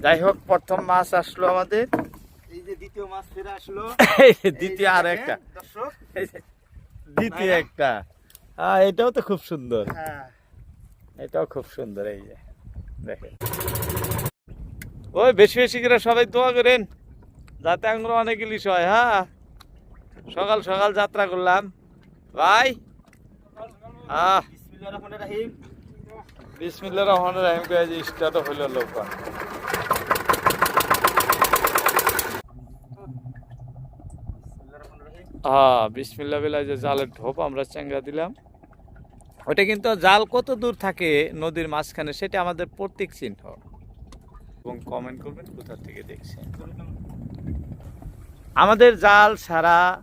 যাই হোক প্রথম মাছ আসলো আমাদের। এই যে দ্বিতীয় মাছ ফিরে আসলো। দ্বিতীয় আর একটা। দ্বিতীয় একটা। হ্যাঁ এটাও তো খুব সুন্দর। হ্যাঁ। এটাও খুব সুন্দর এই যে দেখেন। ওই বেশি বেশি করে সবাই দোয়া করেন যাতে আমরা অনেক ইলিশ হয় হ্যাঁ? সকাল সকাল যাত্রা করলাম। ভাই। আহ। বিসমিল্লাহির রহমানির রহিম। বিসমিল্লা রহমান রাহিম স্টার্ট হইল লোক হ্যাঁ বিসমিল্লা বেলা যে জালের ঢোপ আমরা চাঙ্গা দিলাম। ওটা কিন্তু জাল কত দূর থাকে নদীর মাঝখানে সেটা আমাদের প্রত্যেক চিহ্ন। এবং কমেন্ট করবেন কোথা থেকে দেখছেন। আমাদের জাল সারা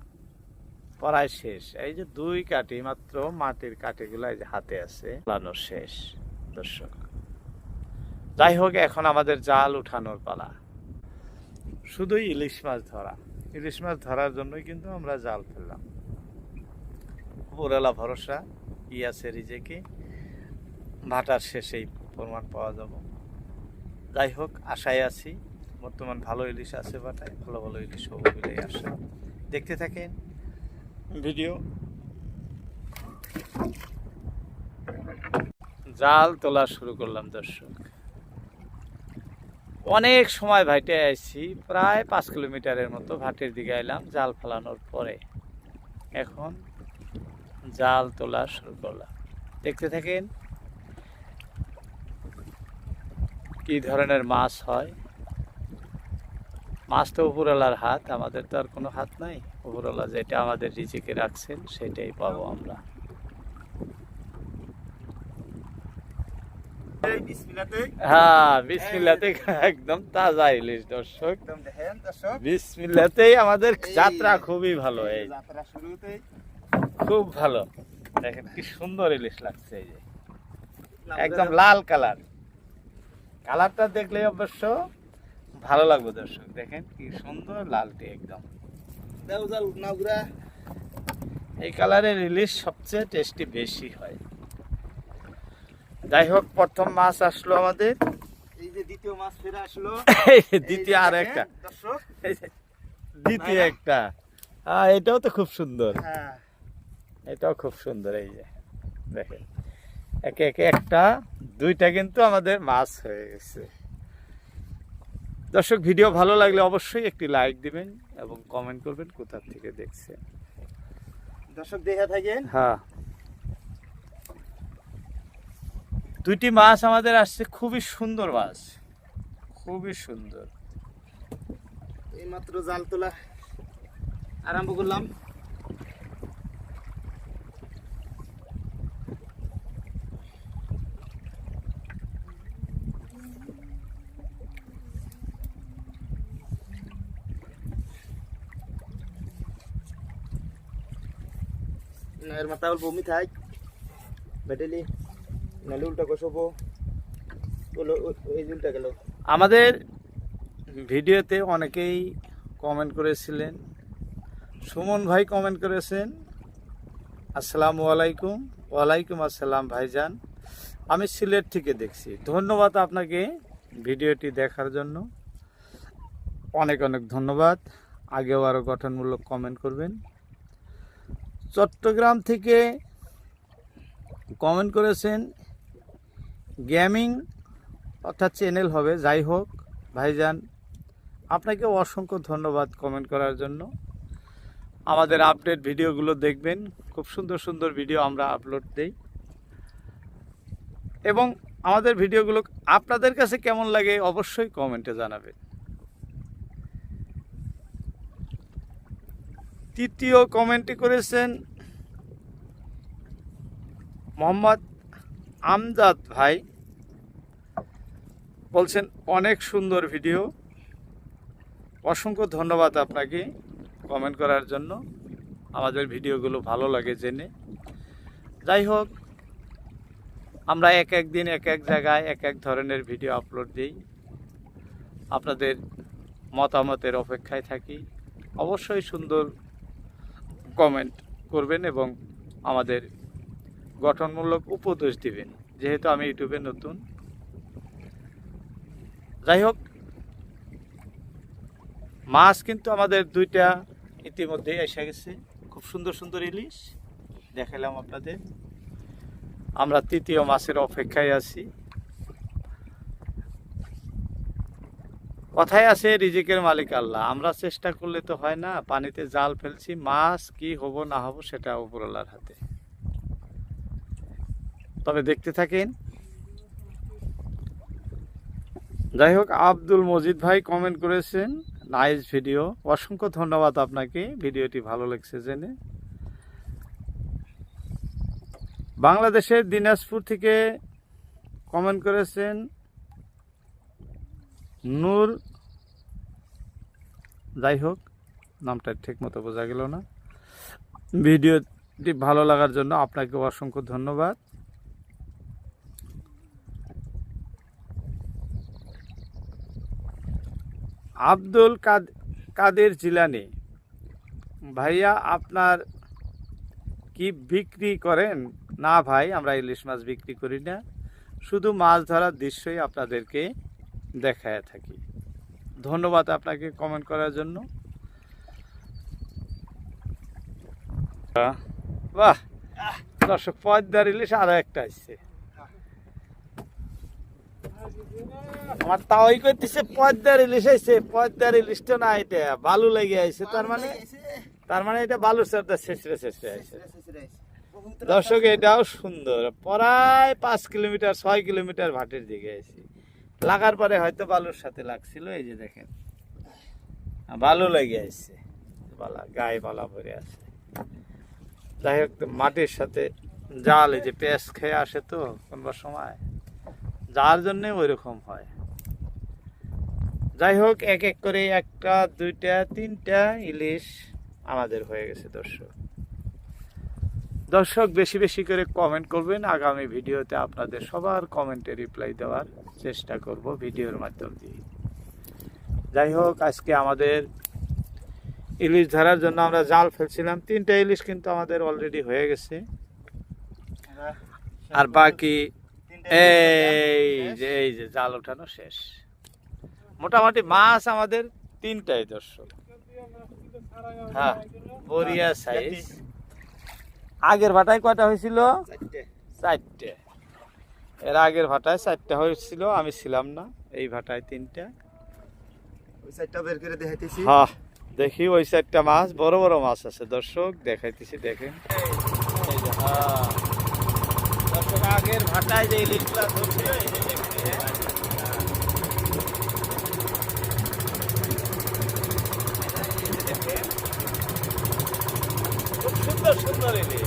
প্রায় শেষ। এই যে দুই কাঠি মাত্র মাটির কাঠিগুলো এই যে হাতে আছে, লানো শেষ, দর্শক। যাই হোক, এখন আমাদের জাল উঠানোর পালা। শুধুই ইলিশ মাছ ধরা। ইলিশ মাছ ধরার জন্যই কিন্তু আমরা জাল ফেললাম। উপরওয়ালা ভরসা ই আছে রিজেকে। ভাটার শেষেই প্রমাণ পাওয়া যাব। যাই হোক, আশায় আছি, বর্তমান ভালো ইলিশ আছে বাটায় ভালো ভালো ইলিশ হব বলে আশা। দেখতে থাকেন ভিডিও। জাল তোলা শুরু করলাম দর্শক। অনেক সময় ভাইটে আইছি, প্রায় পাঁচ কিলোমিটারের মতো ভাটের দিকে এলাম জাল ফেলানোর পরে। এখন জাল তোলা শুরু করলাম। দেখতে থাকেন কি ধরনের মাছ হয়। মাছ তো উপরওয়ালার হাত, আমাদের তো আর কোনো হাত নাই। উপরওয়ালা যেটা আমাদের রিজিকে রাখছেন, সেটাই পাবো আমরা এই বিসমিল্লাতে হ্যাঁ বিসমিল্লাতে একদম তাজা ইলিশ দর্শক। বিসমিল্লাতেই আমাদের যাত্রা খুবই ভালো এই যাত্রা খুব ভালো। দেখেন কি সুন্দর ইলিশ লাগছে এই যে। একদম লাল কালার। কালারটা দেখলে অবশ্য ভালো লাগবে দর্শক। দেখেন কি সুন্দর লালটি একদম। এই কালারের ইলিশ সবচেয়ে টেস্টি বেশি হয়। যাই হোক প্রথম মাছ আসলো আমাদের। এই যে দ্বিতীয় মাছ ফিরে আসলো। দ্বিতীয় আর একটা। দর্শক। দ্বিতীয় একটা। হ্যাঁ এটাও তো খুব সুন্দর। হ্যাঁ। এটাও খুব সুন্দর এই যে দেখেন। একে একে একটা দুইটা কিন্তু আমাদের মাছ হয়ে গেছে। দর্শক ভিডিও ভালো লাগলে অবশ্যই একটি লাইক দিবেন এবং কমেন্ট করবেন কোথা থেকে দেখছেন। দর্শক দেখে থাকেন। হ্যাঁ। দুইটি মাছ আমাদের আসছে, খুবই সুন্দর মাছ। খুবই সুন্দর। এই মাত্র জাল তোলা আরম্ভ করলাম। এর মাথা বমি থাক বেটেলি নাহলে উল্টা কষবো। আমাদের ভিডিওতে অনেকেই কমেন্ট করেছিলেন। সুমন ভাই কমেন্ট করেছেন। আসসালামু আলাইকুম। ওয়ালাইকুম আসসালাম ভাইজান। আমি সিলেট থেকে দেখছি। ধন্যবাদ আপনাকে ভিডিওটি দেখার জন্য। অনেক অনেক ধন্যবাদ। আগেও আরও গঠনমূলক কমেন্ট করবেন। চট্টগ্রাম থেকে কমেন্ট করেছেন গেমিং অর্থাৎ চ্যানেল হবে। যাই হোক, ভাইজান, আপনাকে অসংখ্য ধন্যবাদ কমেন্ট করার জন্য। আমাদের আপডেট ভিডিওগুলো দেখবেন। খুব সুন্দর সুন্দর ভিডিও আমরা আপলোড দেই। এবং আমাদের ভিডিওগুলো আপনাদের কাছে কেমন লাগে অবশ্যই কমেন্টে জানাবেন। তৃতীয় কমেন্টটি করেছেন মোহাম্মদ আমজাদ ভাই। বলছেন, অনেক সুন্দর ভিডিও। অসংখ্য ধন্যবাদ আপনাকে কমেন্ট করার জন্য। আমাদের ভিডিওগুলো ভালো লাগে জেনে। যাই হোক, আমরা এক এক দিন এক এক জায়গায় এক এক ধরনের ভিডিও আপলোড দিই। আপনাদের মতামতের অপেক্ষায় থাকি। অবশ্যই সুন্দর কমেন্ট করবেন এবং আমাদের গঠনমূলক উপদেশ দিবেন। যেহেতু আমি ইউটিউবে নতুন যাই হোক মাছ কিন্তু আমাদের দুইটা ইতিমধ্যে এসে গেছে। খুব সুন্দর সুন্দর ইলিশ, দেখালাম আপনাদের। আমরা তৃতীয় মাছের অপেক্ষায় আছি। কথায় আছে, রিজিকের মালিক আল্লাহ। আমরা চেষ্টা করলে তো হয় না, পানিতে জাল ফেলছি, মাছ কি হব না হব সেটা উপরওয়ালার হাতে। তবে দেখতে থাকেন যাই হোক আব্দুল মজিদ ভাই কমেন্ট করেছেন নাইস ভিডিও অসংখ্য ধন্যবাদ আপনাকে ভিডিওটি ভালো লাগছে জেনে। বাংলাদেশের দিনাজপুর থেকে কমেন্ট করেছেন, নূর যাই হোক নামটা ঠিক মতো বোঝা গেল না। ভিডিওটি ভালো লাগার জন্য আপনাকে অসংখ্য ধন্যবাদ। আব্দুল কাদ- কাদের জিলানি? ভাইয়া, আপনার কি বিক্রি করেন? না ভাই, আমরা ইলিশ মাছ বিক্রি করি না। শুধু মাছ ধরার দৃশ্যই আপনাদেরকে দেখায় থাকি। ধন্যবাদ আপনাকে কমেন্ট করার জন্য। বাহ! দর্শক, পদ্মার ইলিশ আরও একটা আসছে। আমার তাওই করতেছে পদ্মার ইলিশ আইছে পদ্মার ইলিশটা না এটা বালু লেগে আইছে। তার মানে তার মানে এটা বালুর চারটা ছেঁচড়ে ছেঁচড়ে আইছে দর্শক এটাও সুন্দর। প্রায় পাঁচ কিলোমিটার ছয় কিলোমিটার ভাটের দিকে আইছি। লাগার পরে হয়তো বালুর সাথে লাগছিল এই যে দেখেন। বালু লেগে আসছে বালা গায়ে বালা ভরে আছে। যাই হোক মাটির সাথে জাল এই যে পেঁয়াজ খেয়ে আসে তো কোনবার সময়? যার জন্যে ওই রকম হয়। যাই হোক, এক এক করে একটা, দুইটা, তিনটা ইলিশ আমাদের হয়ে গেছে, দর্শক। দর্শক, বেশি বেশি করে কমেন্ট করবেন। আগামী ভিডিওতে আপনাদের সবার কমেন্টে রিপ্লাই দেওয়ার চেষ্টা করব ভিডিওর মাধ্যম দিয়ে যাই হোক, আজকে আমাদের ইলিশ ধরার জন্য আমরা জাল ফেলছিলাম। তিনটা ইলিশ কিন্তু আমাদের অলরেডি হয়ে গেছে। আর বাকি এই যে এই যে জাল ওঠানো শেষ। মোটামুটি মাছ আমাদের তিনটাই দর্শক। হ্যাঁ বরিয়া সাইজ আগের ভাটায় কয়টা হয়েছিল? চারটে। এর আগের ভাটায় চারটা হয়েছিল আমি ছিলাম না এই ভাটায় তিনটা। ওই সাইডটা বের করে দেখাইতেছি। হ্যাঁ দেখি ওই চারটা মাছ বড় বড় মাছ আছে দর্শক দেখাইতেছি দেখেন। এই যে, হ্যাঁ। আগের ভাটায় যে ইলিশগুলা ধরছিল খুব সুন্দর সুন্দর ইলিশ